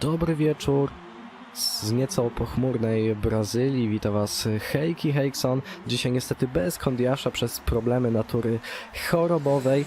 Dobry wieczór z nieco pochmurnej Brazylii. Witam Was Heiki Heikson. Dzisiaj niestety bez Kondiasza przez problemy natury chorobowej.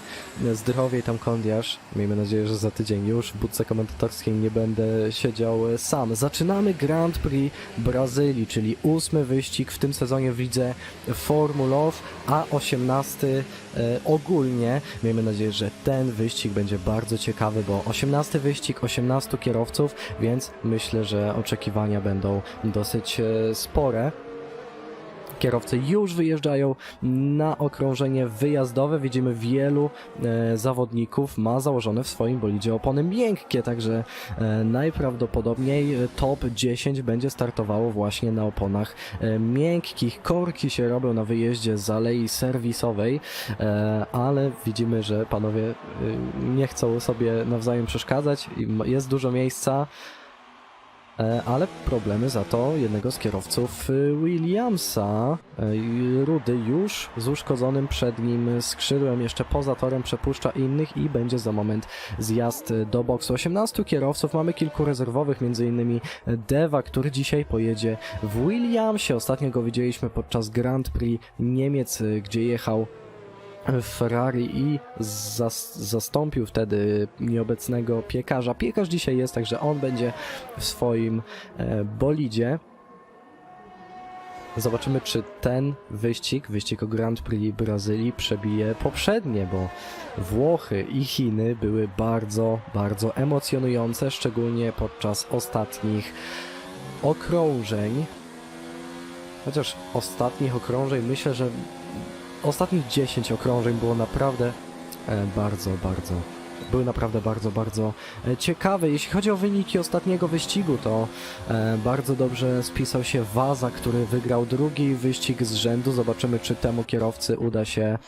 Zdrowie tam Kondiasz. Miejmy nadzieję, że za tydzień już w budce komentatorskiej nie będę siedział sam. Zaczynamy Grand Prix Brazylii, czyli ósmy wyścig w tym sezonie w lidze Formulow, a 18 e, ogólnie. Miejmy nadzieję, że ten wyścig będzie bardzo ciekawy, bo 18 wyścig, 18 kierowców, więc myślę, że oczekiwania będą dosyć e, spore. Kierowcy już wyjeżdżają na okrążenie wyjazdowe. Widzimy wielu e, zawodników ma założone w swoim bolidzie opony miękkie, także e, najprawdopodobniej top 10 będzie startowało właśnie na oponach e, miękkich. Korki się robią na wyjeździe z alei serwisowej, e, ale widzimy, że panowie e, nie chcą sobie nawzajem przeszkadzać. Jest dużo miejsca. E, Ale problemy za to jednego z kierowców y, Williamsa. E, Rudy już z uszkodzonym przed nim skrzydłem, jeszcze poza torem przepuszcza innych i będzie za moment zjazd do boksu. 18 kierowców, mamy kilku rezerwowych, m.in. Deva, który dzisiaj pojedzie w Williamsie. Ostatnio go widzieliśmy podczas Grand Prix Niemiec, gdzie jechał Ferrari i zas zastąpił wtedy nieobecnego piekarza. Piekarz dzisiaj jest, także on będzie w swoim e, bolidzie. Zobaczymy, czy ten wyścig, wyścig o Grand Prix Brazylii przebije poprzednie, bo Włochy i Chiny były bardzo, bardzo emocjonujące, szczególnie podczas ostatnich okrążeń. Chociaż ostatnich okrążeń myślę, że ostatnich 10 okrążeń było naprawdę e, bardzo, bardzo. Były naprawdę bardzo, bardzo e, ciekawe. Jeśli chodzi o wyniki ostatniego wyścigu, to e, bardzo dobrze spisał się Waza, który wygrał drugi wyścig z rzędu. Zobaczymy, czy temu kierowcy uda się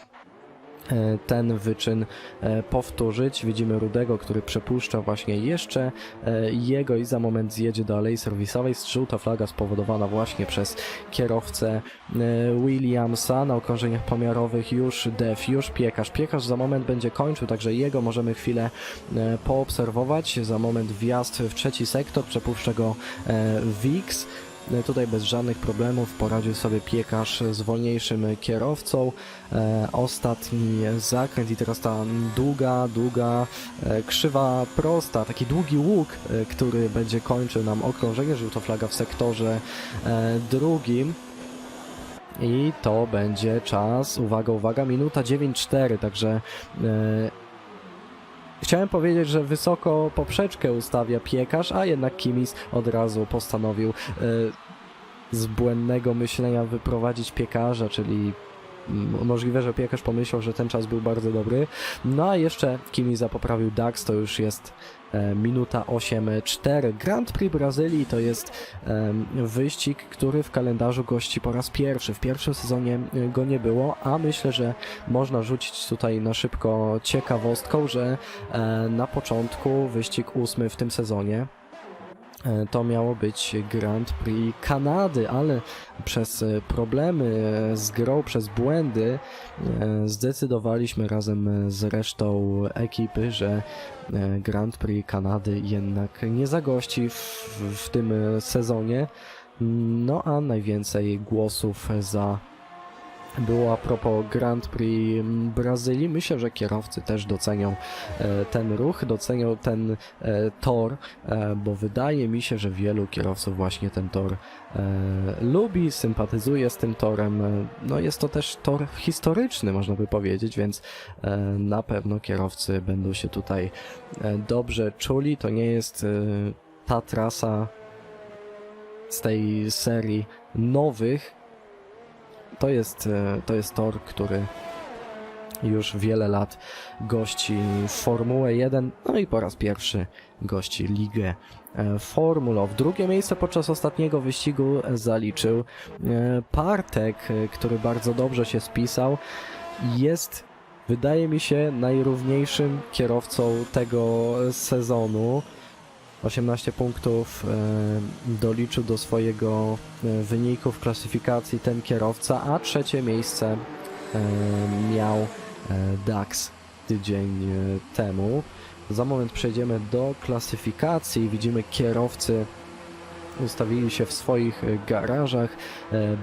ten wyczyn e, powtórzyć. Widzimy Rudego, który przepuszcza właśnie jeszcze e, jego i za moment zjedzie do alei serwisowej. Żółta flaga spowodowana właśnie przez kierowcę e, Williamsa na okrążeniach pomiarowych już def, już piekarz. Piekarz za moment będzie kończył, także jego możemy chwilę e, poobserwować. Za moment wjazd w trzeci sektor, przepuszcza go e, Wix. E, Tutaj bez żadnych problemów poradził sobie piekarz z wolniejszym kierowcą. E, ostatni zakręt i teraz ta długa, długa, e, krzywa prosta, taki długi łuk, który będzie kończył nam okrążenie. Żółta flaga w sektorze drugim. I to będzie czas, uwaga, uwaga, minuta 9-4, także chciałem powiedzieć, że wysoko poprzeczkę ustawia piekarz, a jednak Kimis od razu postanowił e, z błędnego myślenia wyprowadzić piekarza, czyli możliwe, że piekarz pomyślał, że ten czas był bardzo dobry. No a jeszcze Kimisa poprawił Dax, to już jest e, minuta 8-4. Grand Prix Brazylii to jest wyścig, który w kalendarzu gości po raz pierwszy. W pierwszym sezonie e, go nie było, a myślę, że można rzucić tutaj na szybko ciekawostką, że e, na początku wyścig ósmy w tym sezonie To miało być Grand Prix Kanady, ale przez e, problemy e, z grą, przez błędy e, zdecydowaliśmy razem z resztą ekipy, że e, Grand Prix Kanady jednak nie zagości w, w tym e, sezonie. No a najwięcej głosów za było a propos Grand Prix Brazylii. Myślę, że kierowcy też docenią e, ten ruch, docenią ten e, tor, e, bo wydaje mi się, że wielu kierowców właśnie ten tor lubi, sympatyzuje z tym torem. No jest to też tor historyczny, można by powiedzieć, więc na pewno kierowcy będą się tutaj dobrze czuli. To nie jest ta trasa z tej serii nowych, to jest, e, to jest tor, który już wiele lat gości Formułę 1, no i po raz pierwszy gości Ligę e, Formulow. Drugie miejsce podczas ostatniego wyścigu zaliczył e, Partek, który bardzo dobrze się spisał. Jest, wydaje mi się, najrówniejszym kierowcą tego sezonu. 18 punktów e, doliczył do swojego e, wyniku w klasyfikacji ten kierowca, a trzecie miejsce e, miał Dax tydzień temu. Za moment przejdziemy do klasyfikacji. Widzimy kierowcy ustawili się w swoich garażach.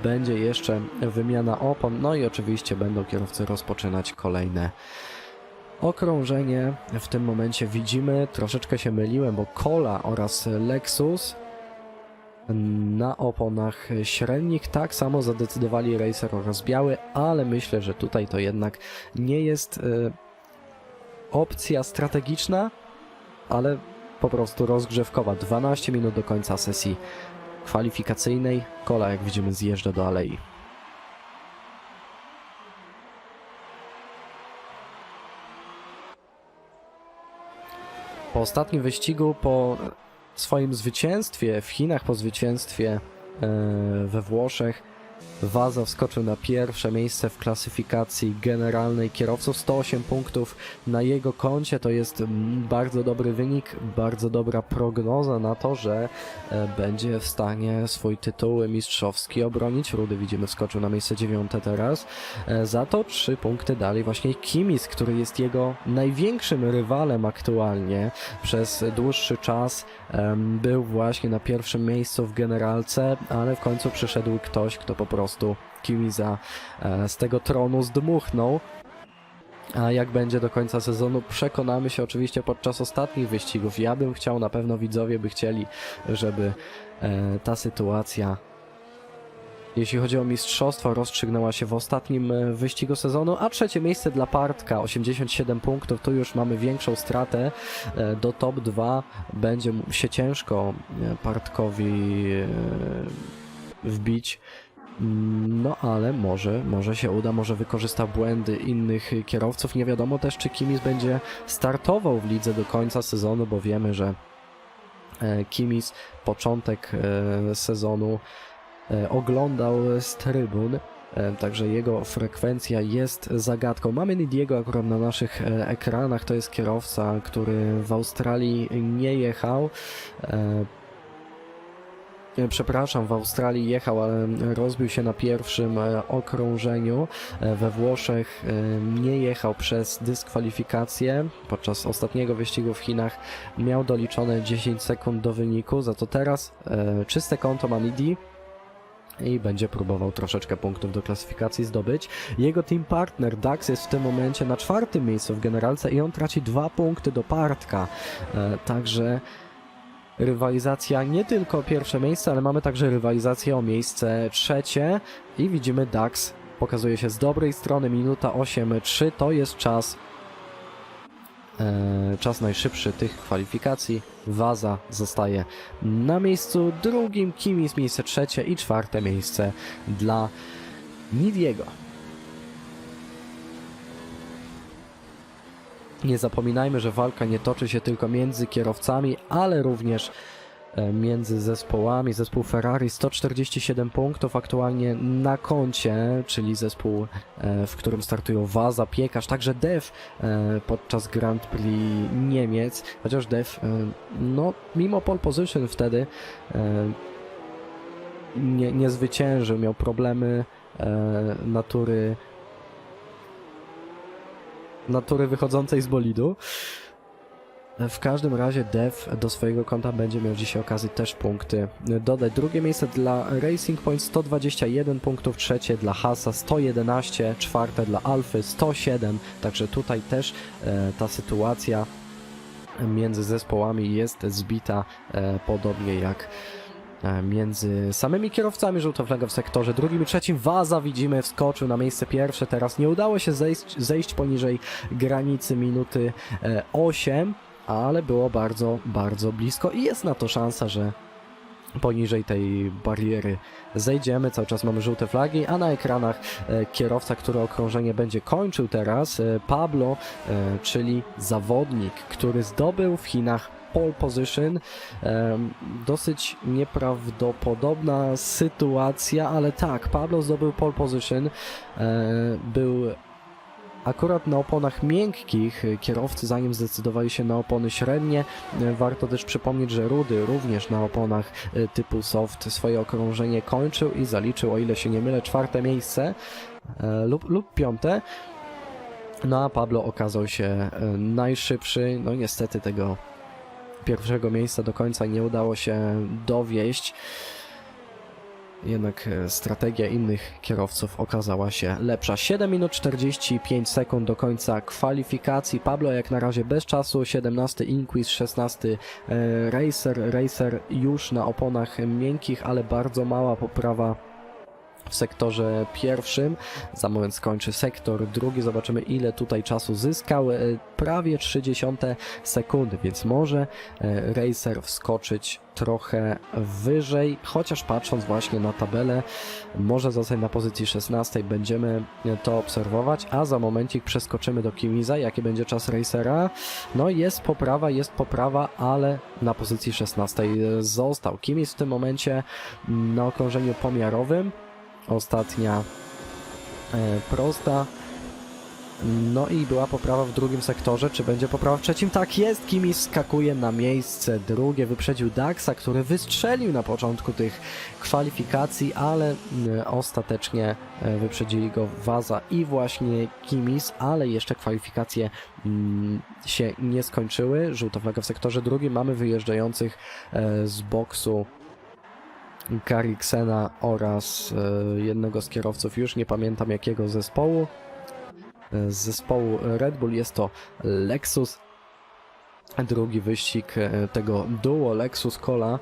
Będzie jeszcze wymiana opon, no i oczywiście będą kierowcy rozpoczynać kolejne okrążenie. W tym momencie widzimy, troszeczkę się myliłem, bo Kola oraz Lexus na oponach średnich tak samo zadecydowali Racer oraz Biały, ale myślę, że tutaj to jednak nie jest e, opcja strategiczna, ale po prostu rozgrzewkowa. 12 minut do końca sesji kwalifikacyjnej. Kola, jak widzimy, zjeżdża do alei. Po ostatnim wyścigu, po swoim zwycięstwie w Chinach, po zwycięstwie e, we Włoszech, Waza wskoczył na pierwsze miejsce w klasyfikacji generalnej kierowców. 108 punktów na jego koncie to jest bardzo dobry wynik, bardzo dobra prognoza na to, że e, będzie w stanie swój tytuł mistrzowski obronić. Rudy widzimy wskoczył na miejsce dziewiąte teraz. E, Za to 3 punkty dalej właśnie Kimis, który jest jego największym rywalem aktualnie. Przez dłuższy czas był właśnie na pierwszym miejscu w generalce, ale w końcu przyszedł ktoś, kto po prostu Kimisa e, z tego tronu zdmuchnął. A jak będzie do końca sezonu, przekonamy się oczywiście podczas ostatnich wyścigów. Ja bym chciał, na pewno widzowie by chcieli, żeby e, ta sytuacja, jeśli chodzi o mistrzostwo, rozstrzygnęła się w ostatnim e, wyścigu sezonu. A trzecie miejsce dla Partka, 87 punktów. Tu już mamy większą stratę. Do top 2 będzie się ciężko Partkowi wbić. No ale może, może się uda, może wykorzysta błędy innych kierowców. Nie wiadomo też, czy Kimis będzie startował w lidze do końca sezonu, bo wiemy, że e, Kimis początek e, sezonu e, oglądał z trybun. Także jego frekwencja jest zagadką. Mamy Nidiego akurat na naszych ekranach. To jest kierowca, który w Australii nie jechał. E, Przepraszam, w Australii jechał, ale rozbił się na pierwszym e, okrążeniu. E, We Włoszech nie jechał przez dyskwalifikację. Podczas ostatniego wyścigu w Chinach miał doliczone 10 sekund do wyniku, za to teraz czyste konto ma Nidi i będzie próbował troszeczkę punktów do klasyfikacji zdobyć. Jego team partner Dax jest w tym momencie na czwartym miejscu w generalce i on traci dwa punkty do Partka. Także rywalizacja nie tylko o pierwsze miejsce, ale mamy także rywalizację o miejsce trzecie i widzimy Dax pokazuje się z dobrej strony, minuta 8.3 to jest czas e, czas najszybszy tych kwalifikacji. Waza zostaje na miejscu drugim, Kimis miejsce trzecie i czwarte miejsce dla Nidiego. Nie zapominajmy, że walka nie toczy się tylko między kierowcami, ale również e, między zespołami. Zespół Ferrari 147 punktów aktualnie na koncie, czyli zespół, e, w którym startują Waza, Piekarz, także Dev e, podczas Grand Prix Niemiec, chociaż Dev, e, no mimo pole position wtedy nie, nie zwyciężył, miał problemy natury natury wychodzącej z bolidu. W każdym razie Dev do swojego konta będzie miał dzisiaj okazję też punkty dodać. Drugie miejsce dla Racing Point 121 punktów, trzecie dla Hasa 111, czwarte dla Alfy 107, także tutaj też e, ta sytuacja między zespołami jest zbita e, podobnie jak między samymi kierowcami żółta flaga w sektorze drugim i trzecim. Waza widzimy wskoczył na miejsce pierwsze. Teraz nie udało się zejść, zejść poniżej granicy minuty e, 8, ale było bardzo, bardzo blisko i jest na to szansa, że poniżej tej bariery zejdziemy. Cały czas mamy żółte flagi, a na ekranach e, kierowca, który okrążenie będzie kończył teraz, e, Pablo, e, czyli zawodnik, który zdobył w Chinach pole position. Dosyć nieprawdopodobna sytuacja, ale tak, Pablo zdobył pole position. E, był akurat na oponach miękkich. Kierowcy zanim zdecydowali się na opony średnie. E, Warto też przypomnieć, że Rudy również na oponach e, typu soft swoje okrążenie kończył i zaliczył, o ile się nie mylę, czwarte miejsce lub, lub piąte. No a Pablo okazał się najszybszy. No niestety tego pierwszego miejsca do końca nie udało się dowieść. Jednak e, strategia innych kierowców okazała się lepsza. 7 minut 45 sekund do końca kwalifikacji. Pablo jak na razie bez czasu. 17 Inquis, 16 e, Racer. Racer już na oponach miękkich, ale bardzo mała poprawa w sektorze pierwszym. Za moment skończy sektor drugi. Zobaczymy ile tutaj czasu zyskał. E, Prawie 30 sekundy, więc może e, Racer wskoczyć trochę wyżej, chociaż patrząc właśnie na tabelę, może zostać na pozycji 16, będziemy to obserwować, a za momencik przeskoczymy do Kimiza, jaki będzie czas Racera. No jest poprawa, jest poprawa, ale na pozycji 16 został. Kimiz w tym momencie na okrążeniu pomiarowym, ostatnia e, prosta, no i była poprawa w drugim sektorze. Czy będzie poprawa w trzecim? Tak jest. Kimi skakuje na miejsce drugie. Wyprzedził Daxa, który wystrzelił na początku tych kwalifikacji, ale mm, ostatecznie e, wyprzedzili go Waza i właśnie Kimis, ale jeszcze kwalifikacje mm, się nie skończyły. Żółta flaga w sektorze drugim. Mamy wyjeżdżających e, z boksu Kariksena oraz e, jednego z kierowców, już nie pamiętam jakiego zespołu z zespołu Red Bull. Jest to Lexus. Drugi wyścig e, tego duo Lexus Cola.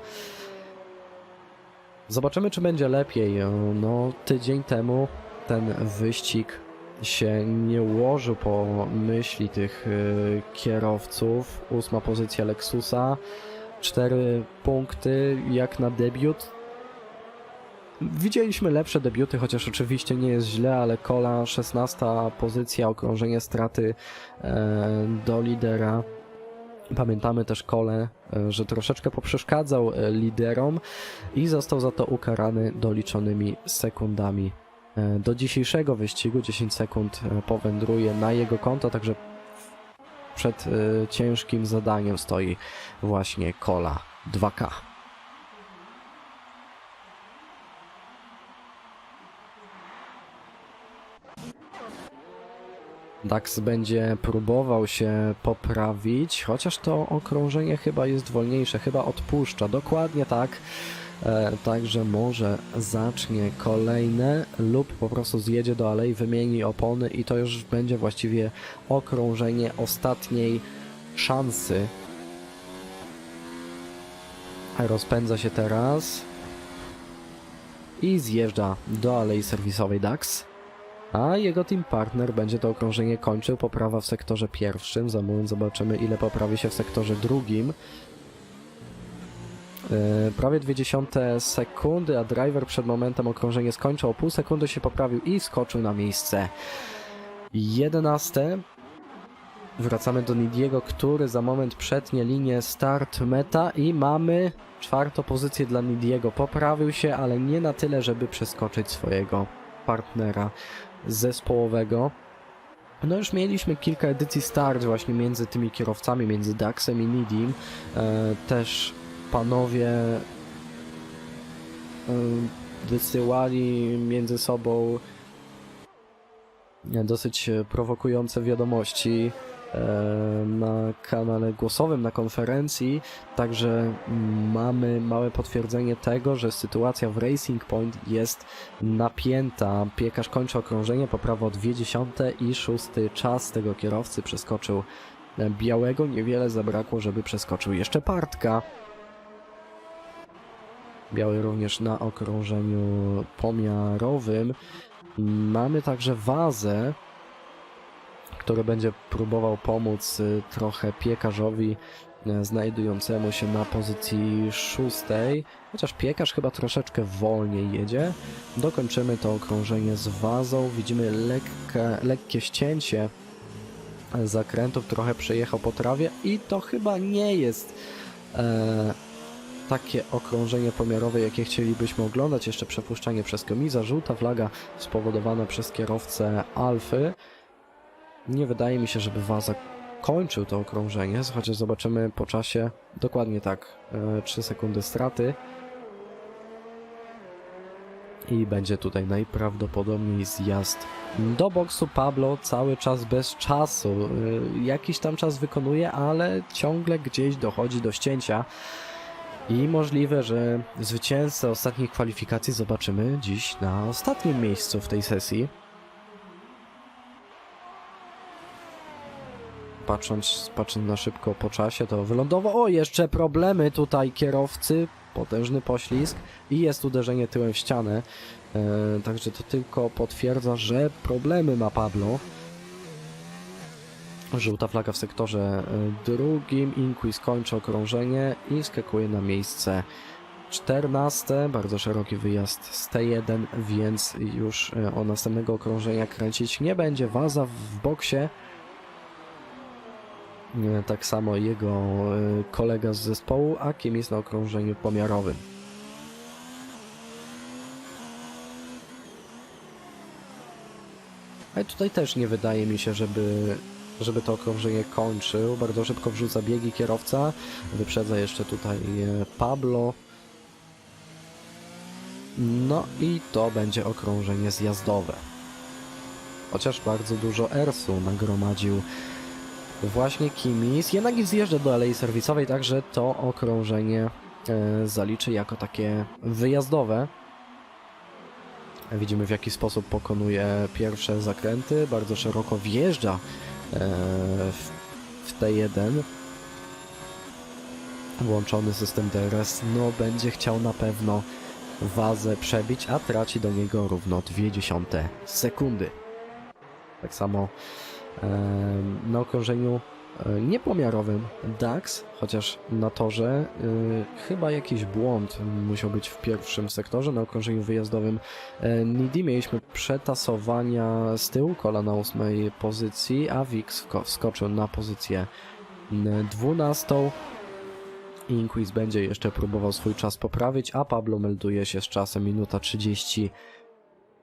Zobaczymy, czy będzie lepiej. No, tydzień temu ten wyścig się nie ułożył po myśli tych e, kierowców. Ósma pozycja Lexusa. Cztery punkty jak na debiut. Widzieliśmy lepsze debiuty, chociaż oczywiście nie jest źle, ale Kola 16 pozycja, okrążenie straty e, do lidera. Pamiętamy też Kole, e, że troszeczkę poprzeszkadzał e, liderom i został za to ukarany doliczonymi sekundami. Do dzisiejszego wyścigu 10 sekund powędruje na jego konto, także przed ciężkim zadaniem stoi właśnie Kola 2K. Dax będzie próbował się poprawić, chociaż to okrążenie chyba jest wolniejsze, chyba odpuszcza. Dokładnie tak. E, także może zacznie kolejne lub po prostu zjedzie do alei, wymieni opony i to już będzie właściwie okrążenie ostatniej szansy. Rozpędza się teraz i zjeżdża do alei serwisowej Dax a jego team partner będzie to okrążenie kończył. Poprawa w sektorze pierwszym. Za moment zobaczymy, ile poprawi się w sektorze drugim. Yy, prawie 20 sekundy, a driver przed momentem okrążenie skończył. O pół sekundy się poprawił i skoczył na miejsce 11. Wracamy do Nidiego, który za moment przetnie linię start meta i mamy czwartą pozycję dla Nidiego. Poprawił się, ale nie na tyle, żeby przeskoczyć swojego partnera zespołowego. No już mieliśmy kilka edycji start właśnie między tymi kierowcami, między Daxem i Nidim. E, też panowie e, wysyłali między sobą e, dosyć prowokujące wiadomości na kanale głosowym, na konferencji, także mamy małe potwierdzenie tego, że sytuacja w Racing Point jest napięta. Piekarz kończy okrążenie, poprawa o 2 i szósty czas tego kierowcy przeskoczył białego. Niewiele zabrakło, żeby przeskoczył jeszcze Partka. Biały również na okrążeniu pomiarowym. Mamy także wazę, który będzie próbował pomóc y, trochę piekarzowi y, znajdującemu się na pozycji szóstej, chociaż piekarz chyba troszeczkę wolniej jedzie. Dokończymy to okrążenie z wazą. Widzimy lekkie, lekkie ścięcie zakrętów, trochę przejechał po trawie i to chyba nie jest e, takie okrążenie pomiarowe, jakie chcielibyśmy oglądać. Jeszcze przepuszczanie przez komiza, żółta flaga spowodowana przez kierowcę Alfy. Nie wydaje mi się, żeby Waza kończył to okrążenie, chociaż zobaczymy po czasie. Dokładnie tak, e, 3 sekundy straty. I będzie tutaj najprawdopodobniej zjazd do boksu Pablo cały czas bez czasu. Y, Jakiś tam czas wykonuje, ale ciągle gdzieś dochodzi do ścięcia. I możliwe, że zwycięzcę ostatnich kwalifikacji zobaczymy dziś na ostatnim miejscu w tej sesji. Patrząc, patrząc na szybko po czasie, to wylądował. O, jeszcze problemy tutaj kierowcy. Potężny poślizg i jest uderzenie tyłem w ścianę. E, także to tylko potwierdza, że problemy ma Pablo. Żółta flaga w sektorze e, drugim. Inquis kończy okrążenie i skakuje na miejsce 14. Bardzo szeroki wyjazd z T1, więc już e, o następnego okrążenia kręcić nie będzie. Waza w boksie. E, Tak samo jego e, kolega z zespołu, a Kim jest na okrążeniu pomiarowym. Ale tutaj też nie wydaje mi się, żeby, żeby to okrążenie kończył. Bardzo szybko wrzuca biegi kierowca. Wyprzedza jeszcze tutaj e, Pablo. No i to będzie okrążenie zjazdowe. Chociaż bardzo dużo ersu nagromadził właśnie Kimis. Jednak zjeżdża do alei serwisowej, także to okrążenie e, zaliczy jako takie wyjazdowe. Widzimy w jaki sposób pokonuje pierwsze zakręty, bardzo szeroko wjeżdża e, w, w T1. Włączony system DRS, no będzie chciał na pewno wazę przebić, a traci do niego równo 0,2 sekundy. Tak samo na okrążeniu e, niepomiarowym DAX, chociaż na torze y, chyba jakiś błąd musiał być w pierwszym sektorze, na okrążeniu wyjazdowym e, Nidi mieliśmy przetasowania z tyłu kola na ósmej pozycji, a Wix wskoczył na pozycję dwunastą. Inquis będzie jeszcze próbował swój czas poprawić, a Pablo melduje się z czasem minuta 30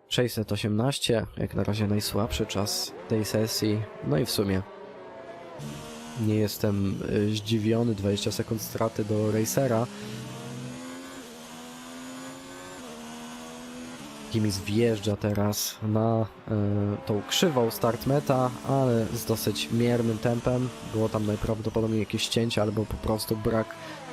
618, jak na razie najsłabszy czas tej sesji. No i w sumie nie jestem y, zdziwiony, 20 sekund straty do Racera. Kimis wjeżdża teraz na y, tą krzywą start meta, ale z dosyć miernym tempem. Było tam najprawdopodobniej jakieś cięcie albo po prostu brak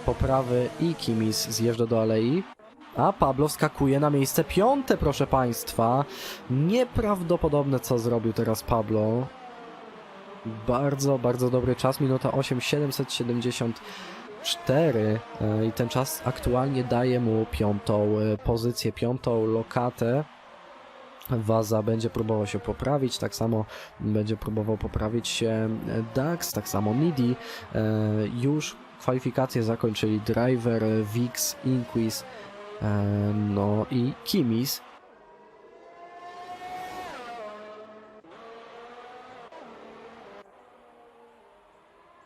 poprawy i Kimis zjeżdża do alei. A Pablo wskakuje na miejsce piąte, proszę Państwa. Nieprawdopodobne, co zrobił teraz Pablo. Bardzo, bardzo dobry czas. Minuta 8, 774. e, I ten czas aktualnie daje mu piątą e, pozycję, piątą lokatę. Waza będzie próbował się poprawić, tak samo będzie próbował poprawić się e, Dax, tak samo Midi. Już kwalifikacje zakończyli Driver, Vix, Inquis, No i Kimis.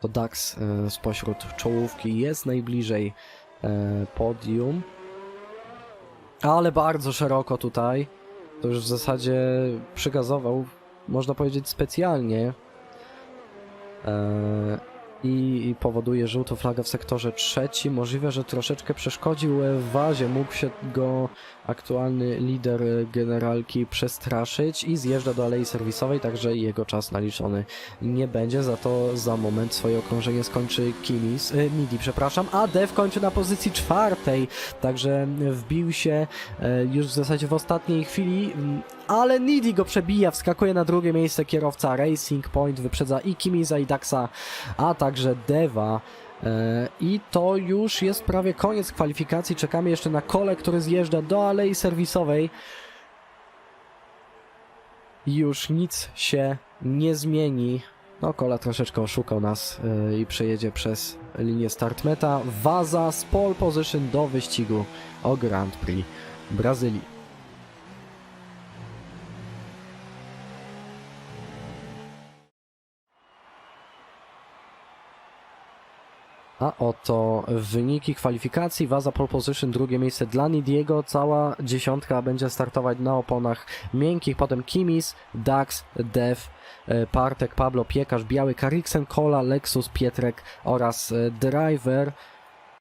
To Dax e, spośród czołówki jest najbliżej e, podium. Ale bardzo szeroko tutaj. To już w zasadzie przygazował, można powiedzieć specjalnie. I powoduje żółtą flagę w sektorze trzecim. Możliwe, że troszeczkę przeszkodził w wazie. Mógł się go aktualny lider generalki przestraszyć i zjeżdża do alei serwisowej, także jego czas naliczony nie będzie. Za to za moment swoje okrążenie skończy Kimis, e, Midi, przepraszam, a Dev kończy na pozycji czwartej, także wbił się e, już w zasadzie w ostatniej chwili. Ale Nidi go przebija, wskakuje na drugie miejsce kierowca Racing Point, wyprzedza i Kimisa i Daxa, a także Deva. E, I to już jest prawie koniec kwalifikacji. Czekamy jeszcze na kole, który zjeżdża do alei serwisowej. Już nic się nie zmieni. No, kola troszeczkę oszukał nas e, i przejedzie przez linię start meta. Waza z pole position do wyścigu o Grand Prix Brazylii. A oto wyniki kwalifikacji. Waza pole position, drugie miejsce dla Nidiego. Cała dziesiątka będzie startować na oponach miękkich. Potem Kimis, Dax, Dev, e, Partek, Pablo, Piekarz, Biały, Kariksen, Kola, Lexus, Pietrek oraz e, Driver.